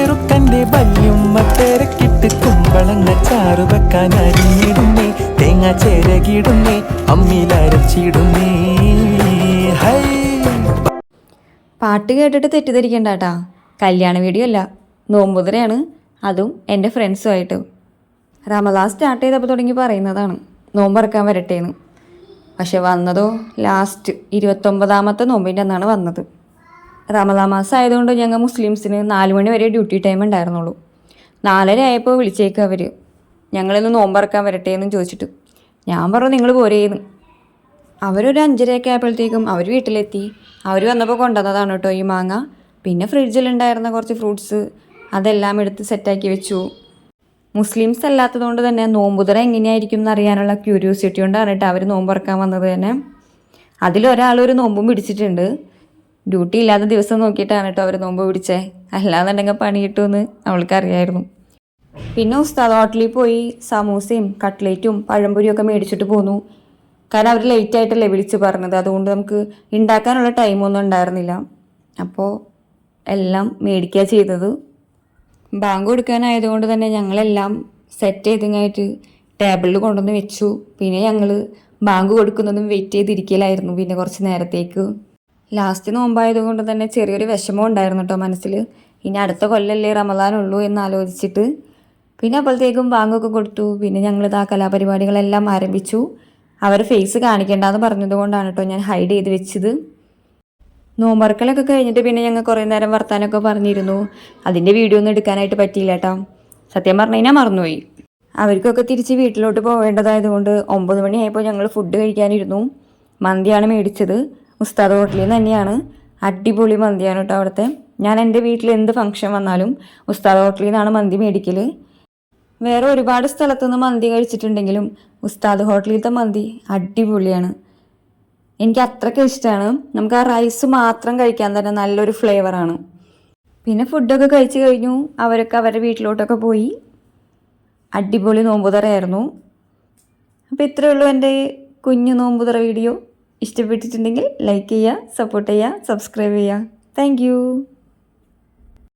കല്യാണച്ചെറുക്കന്റെ വല്യുമ്മ തിരക്കിട്ട് കുമ്പളങ്ങ ചാറു വെക്കാൻ അരിഞ്ഞിടുന്നേ. തേങ്ങ ചിരകിടുന്നേ അമ്മിലരച്ചിടുന്നേ ഹൈ. പാട്ട് കേട്ടിട്ട് തെറ്റിദ്ധരിക്കണ്ട കേട്ടാ കല്യാണ വീഡിയോ അല്ല നോമ്പുതിരയാണ്. അതും എന്റെ ഫ്രണ്ട്സുമായിട്ട്. റമദാൻ സ്റ്റാർട്ട് ചെയ്തപ്പോൾ തുടങ്ങി പറയുന്നതാണ് നോമ്പറക്കാൻ വരട്ടേന്ന്. പക്ഷെ വന്നതോ ലാസ്റ്റ് ഇരുപത്തൊമ്പതാമത്തെ നോമ്പിന്റെ അന്നാണ് വന്നത്. റമദാൻ മാസം ആയതുകൊണ്ട് ഞങ്ങൾ മുസ്ലിംസിന് നാല് മണി വരെ ഡ്യൂട്ടി ടൈം ഉണ്ടായിരുന്നുള്ളൂ. നാലര ആയപ്പോൾ വിളിച്ചേക്കും അവർ ഞങ്ങളിന്ന് നോമ്പറക്കാൻ വരട്ടെ എന്നും ചോദിച്ചിട്ട്. ഞാൻ പറഞ്ഞു നിങ്ങൾ പോരേന്ന്. അവരൊരു അഞ്ചരയൊക്കെ ആയപ്പോഴത്തേക്കും അവർ വീട്ടിലെത്തി. അവർ വന്നപ്പോൾ കൊണ്ടുവന്നതാണ് കേട്ടോ ഈ മാങ്ങ. പിന്നെ ഫ്രിഡ്ജിലുണ്ടായിരുന്ന കുറച്ച് ഫ്രൂട്ട്സ് അതെല്ലാം എടുത്ത് സെറ്റാക്കി വെച്ചു. മുസ്ലിംസ് അല്ലാത്തതുകൊണ്ട് തന്നെ നോമ്പുതറ എങ്ങനെയായിരിക്കും എന്നറിയാനുള്ള ക്യൂരിയോസിറ്റി കൊണ്ടാണ് കേട്ടോ അവർ നോമ്പറക്കാൻ വന്നത് തന്നെ. അതിലൊരാൾ ഒരു നോമ്പും പിടിച്ചിട്ടുണ്ട്. ഡ്യൂട്ടി ഇല്ലാത്ത ദിവസം നോക്കിയിട്ടാണ് കേട്ടോ അവർ നോമ്പ് പിടിച്ചേ. അല്ലാന്നുണ്ടെങ്കിൽ പണി കിട്ടുമെന്ന് അവൾക്കറിയായിരുന്നു. പിന്നെ ഉസ്താദ് ഹോട്ടലിൽ പോയി സമൂസയും കട്ട്ലേറ്റും പഴംപൊരിയും ഒക്കെ മേടിച്ചിട്ട് പോന്നു. കാരണം അവർ ലേറ്റ് ആയിട്ടല്ലേ വിളിച്ച് പറഞ്ഞത്. അതുകൊണ്ട് നമുക്ക് ഉണ്ടാക്കാനുള്ള ടൈമൊന്നും ഉണ്ടായിരുന്നില്ല. അപ്പോൾ എല്ലാം മേടിക്കുക ചെയ്തത്. ബാങ്ക് കൊടുക്കാനായതുകൊണ്ട് തന്നെ ഞങ്ങളെല്ലാം സെറ്റ് ചെയ്തിങ്ങായിട്ട് ടേബിളിൽ കൊണ്ടുവന്ന് വെച്ചു. പിന്നെ ഞങ്ങൾ ബാങ്ക് കൊടുക്കുന്നതും വെയിറ്റ് ചെയ്തിരിക്കലായിരുന്നു പിന്നെ കുറച്ച് നേരത്തേക്ക്. ലാസ്റ്റ് നോമ്പായതുകൊണ്ട് തന്നെ ചെറിയൊരു വിഷമം ഉണ്ടായിരുന്നു കേട്ടോ മനസ്സിൽ ഇനി അടുത്ത കൊല്ലല്ലേ റമദാനുള്ളൂ എന്ന് ആലോചിച്ചിട്ട്. പിന്നെ അപ്പോഴത്തേക്കും ബാങ്കൊക്കെ കൊടുത്തു. പിന്നെ ഞങ്ങൾ ഇതാ കലാപരിപാടികളെല്ലാം ആരംഭിച്ചു. അവർ ഫേസ് കാണിക്കേണ്ടെന്ന് പറഞ്ഞതുകൊണ്ടാണ് കേട്ടോ ഞാൻ ഹൈഡ് ചെയ്ത് വെച്ചത്. നോമ്പറക്കലൊക്കെ കഴിഞ്ഞിട്ട് പിന്നെ ഞങ്ങൾ കുറേ നേരം വർത്താനൊക്കെ പറഞ്ഞിരുന്നു. അതിന്റെ വീഡിയോ ഒന്നും എടുക്കാനായിട്ട് പറ്റിയില്ല കേട്ടോ സത്യം പറഞ്ഞു കഴിഞ്ഞാൽ മറന്നുപോയി. അവർക്കൊക്കെ തിരിച്ച് വീട്ടിലോട്ട് പോവേണ്ടതായതുകൊണ്ട് ഒമ്പത് മണിയായപ്പോൾ ഞങ്ങൾ ഫുഡ് കഴിക്കാനിരുന്നു. മന്തിയാണ് മേടിച്ചത്. ഉസ്താദ് ഹോട്ടലിൽ നിന്ന് തന്നെയാണ്. അടിപൊളി മന്തിയാണ് കേട്ടോ അവിടുത്തെ. ഞാൻ എന്റെ വീട്ടിൽ എന്ത് ഫംഗ്ഷൻ വന്നാലും ഉസ്താദ് ഹോട്ടലിൽ നിന്നാണ് മന്തി മേടിക്കൽ വേറെ ഒരുപാട് സ്ഥലത്തുനിന്ന് മന്തി കഴിച്ചിട്ടുണ്ടെങ്കിലും ഉസ്താദ് ഹോട്ടലിലത്തെ മന്തി അടിപൊളിയാണ്. എനിക്ക് അത്രയ്ക്ക് ഇഷ്ടമാണ് നമുക്ക് ആ റൈസ് മാത്രം കഴിക്കാൻ തന്നെ നല്ലൊരു ഫ്ലേവറാണ് പിന്നെ ഫുഡൊക്കെ കഴിച്ചു കഴിഞ്ഞു. അവരൊക്കെ അവരുടെ വീട്ടിലോട്ടൊക്കെ പോയി. അടിപൊളി നോമ്പുതറയായിരുന്നു. അപ്പോൾ ഇത്രയേ ഉള്ളൂ എന്റെ കുഞ്ഞു നോമ്പുതറ വീഡിയോ ഇഷ്ടപ്പെട്ടിട്ടുണ്ടെങ്കിൽ ലൈക്ക് ചെയ്യുക സപ്പോർട്ട് ചെയ്യുക സബ്സ്ക്രൈബ് ചെയ്യുക. താങ്ക്